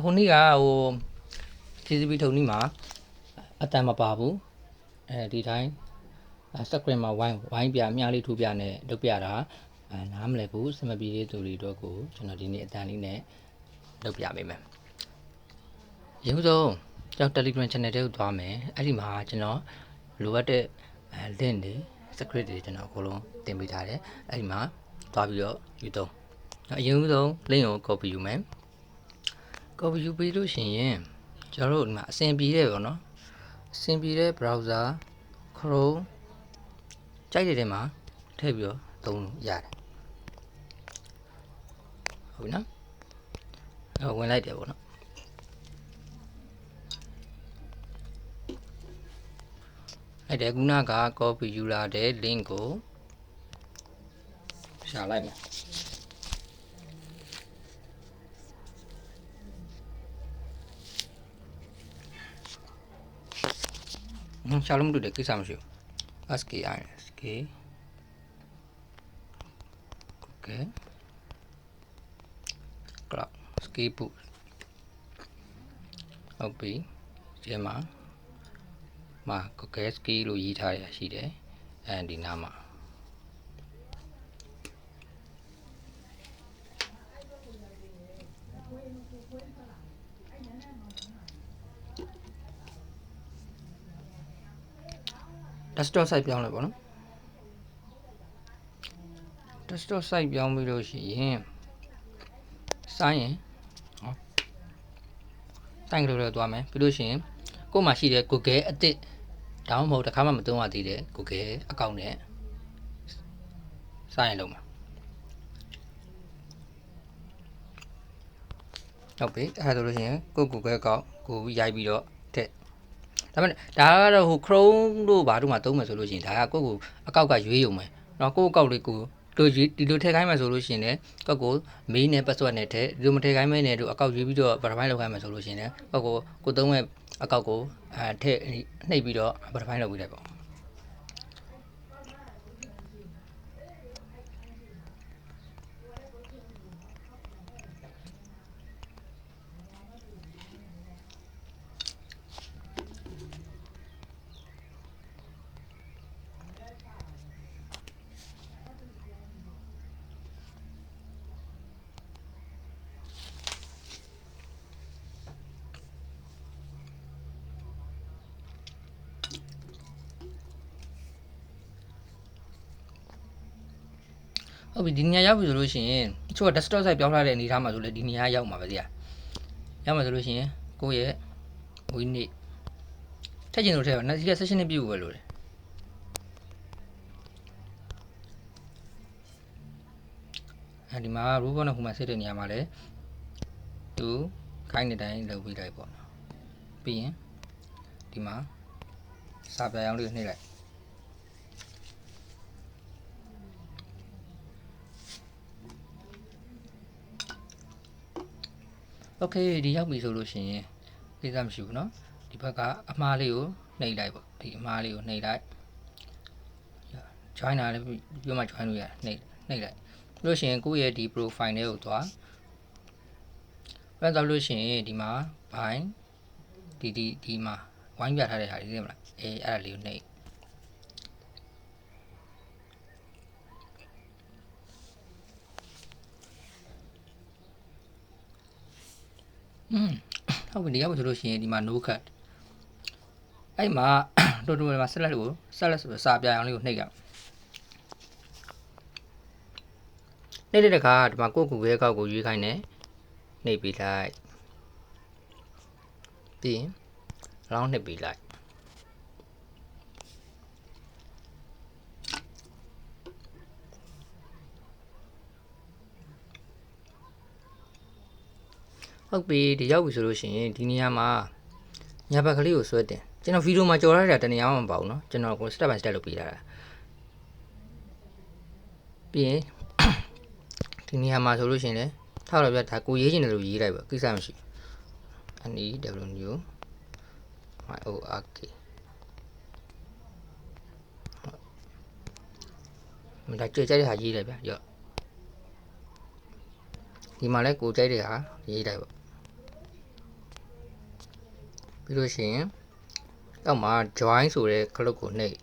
ဟိုနေ့ကဟို TCP ထုံနီးမှာအတန်မပါဘူးအဲဒီတိုင်းစကရင်မှာဝိုင်းဝိုင်းပြမြားလေးထိုးပြနဲ့လုပ်ပြတာအဲနားမလည်ဘူးစမပြေတဲ့သူတွေတော့ကိုကျွန်တော်ဒီနေ့အတန်လေးနဲ့လုပ်ပြပေးမယ်ရုပ်ဆုံးကျွန်တော် Telegram channel ထဲကိုသွားမယ်အဲ့ဒီမှာကျွန်တော်လိုအပ်တဲ့အဲ link တွေ script တွေကျွန်တော်အကုန်လုံးတင်ပေးထားတယ်အဲ့ဒီမှာသွားပြီးတော့ယူသုံးအရင်ဆုံး link ကို copy ယူမယ် copy ယူပြီးလို့ရှိရင်ကျွန်တော်တို့ဒီမှာအဆင်ပြေတဲ့ပေါ့နော်အဆင်ပြေတဲ့ browser Chrome ကြိုက်တဲ့ထဲမှာထည့်ပြီးတော့သုံးလို့ရတယ်ဟုတ်ပြီနော်အဲ့ဝင်လိုက်တယ်ပေါ့နော်အဲ့ဒါခုနက copy ယူလာတဲ့ link ကိုရှာလိုက်မယ် ရှာလို့မတွေ့တယ်ကိစ္စမရှိဘူး SK SK Okay Cloud Ski boot ဟုတ်ပြီဒီမှာမှာ Google Ski လို့ရေးထားရရှိတယ်အဲဒီနားမှာ desktop site ပြောင်းလိုက်ပါနော် desktop site ပြောင်းပြီးလို့ရှိရင်စိုင်းရင်ဟောစိုင်းကလေးတော့သွားမယ်ပြီးလို့ရှိရင်ကို့မှာရှိတဲ့ Google အသစ်ဒါမှမဟုတ်တစ်ခါမှမသုံးရသေးတဲ့ Google account နဲ့စိုင်းရင်လုံးမှာဟုတ်ပြီအဲ့ဒါဆိုလို့ရှိရင်ကိုယ့် Google account ကိုရိုက်ပြီးတော့ထည့် ဒါပေမဲ့ဒါကတော့ဟို Chrome တို့ဘာတို့မှသုံးမယ်ဆိုလို့ရှိရင်ဒါကကိုယ့်ကိုအကောက်ကရွေးယုံမယ်နော်ကိုယ့်အကောက်လေးကိုတို့ဒီလိုထည့်ခိုင်းမယ်ဆိုလို့ရှိရင်လည်းကောက်ကိုမေးနဲ့ password နဲ့ထည့်ဒီလိုမထည့်ခိုင်းမဲနဲ့တို့အကောက်ရွေးပြီးတော့ verify လုပ်ခိုင်းမယ်ဆိုလို့ရှိရင်လည်းကောက်ကိုကိုသုံးမဲ့အကောက်ကိုအဲထည့်နှိပ်ပြီးတော့ verify လုပ်ပြီးလိုက်ပေါ့ ဟုတ်ပြီဒီနေရာရောက်ပြီဆိုလို့ရှိရင်တချို့က desktop site ပြောင်းထားတဲ့အနေအထားမှာဆိုလည်းဒီနေရာရောက်မှာပဲဗျာရောက်မှာဆိုလို့ရှိရင်ကိုယ့်ရဲ့ဝီနစ်ထည့်ချင်လို့ထည့်ပါနောက်ဒီက session နဲ့ပြည့်ဖို့ပဲလို့တယ်အဲဒီမှာ robot နဲ့ဟိုမှာဆက်တဲ့နေရာမှာလည်းသူခိုင်းတဲ့အတိုင်းလုပ်ပြီးလိုက်ပေါ့နော်ပြီးရင်ဒီမှာစာပြရောင်းလေးနှိပ်လိုက် โอเคဒီရောက်ပြီဆိုလို့ရှိရင်ကိစ္စမရှိဘူးเนาะဒီဘက်ကအမှားလေးကိုနှိပ်လိုက်ပေါ့ဒီအမှားလေးကိုနှိပ်လိုက် join တာလည်းပြောမှ join လို့ရတယ်နှိပ်နှိပ်လိုက်ပြီးလို့ရှိရင်ကိုယ့်ရဲ့ဒီ profile လေးကိုသွားပြန်သွားလို့ရှိရင်ဒီမှာ bind ဒီဒီဒီမှာဝိုင်းပြထားတဲ့ဟာဒီသိမလားအေးအဲ့ဒါလေးကိုနှိပ် อืมဟုတ်ပြီဒီရောက်ပြီဆိုလို့ရှိရင်ဒီမှာ no cut အဲ့မှာတော်တော်မှာ select ကို select ဆိုတော့စာပြအောင်လေးကိုနှိပ်ရနှိပ်တဲ့အခါဒီမှာကိုယ့်ကိုယ်ရဲ့ကောက်ကိုရွေးခိုင်းတယ်နှိပ်ပြီးလိုက်ပြီးရင် round နှိပ်ပြီးလိုက် ဟုတ်ပြီဒီရောက်ပြီဆိုလို့ရှိရင်ဒီနေရာမှာညာဘက်ကလေးကိုဆွဲတင်ကျွန်တော်ဗီဒီယိုမှာကြော်ရတာတနေရာမှမပါဘူးเนาะကျွန်တော်ကို step by step လုပ်ပေးထားတာပြီးရင် ဒီနေရာမှာဆိုလို့ရှိရင်လည်းထောက်တော့ပြဒါကိုရေးချင်တယ်လို့ရေးလိုက်ပါကိစ္စမရှိ N E W N U Y O R K မဒါကြိုက်ကြတဲ့ဟာရေးလိုက်ဗျရော့ဒီမှာလဲကိုကြိုက်တဲ့ဟာရေးလိုက်ပါ ပြီးလို့ရှိရင်အောက်မှာ join ဆိုတဲ့ခလုတ်ကိုနှိပ်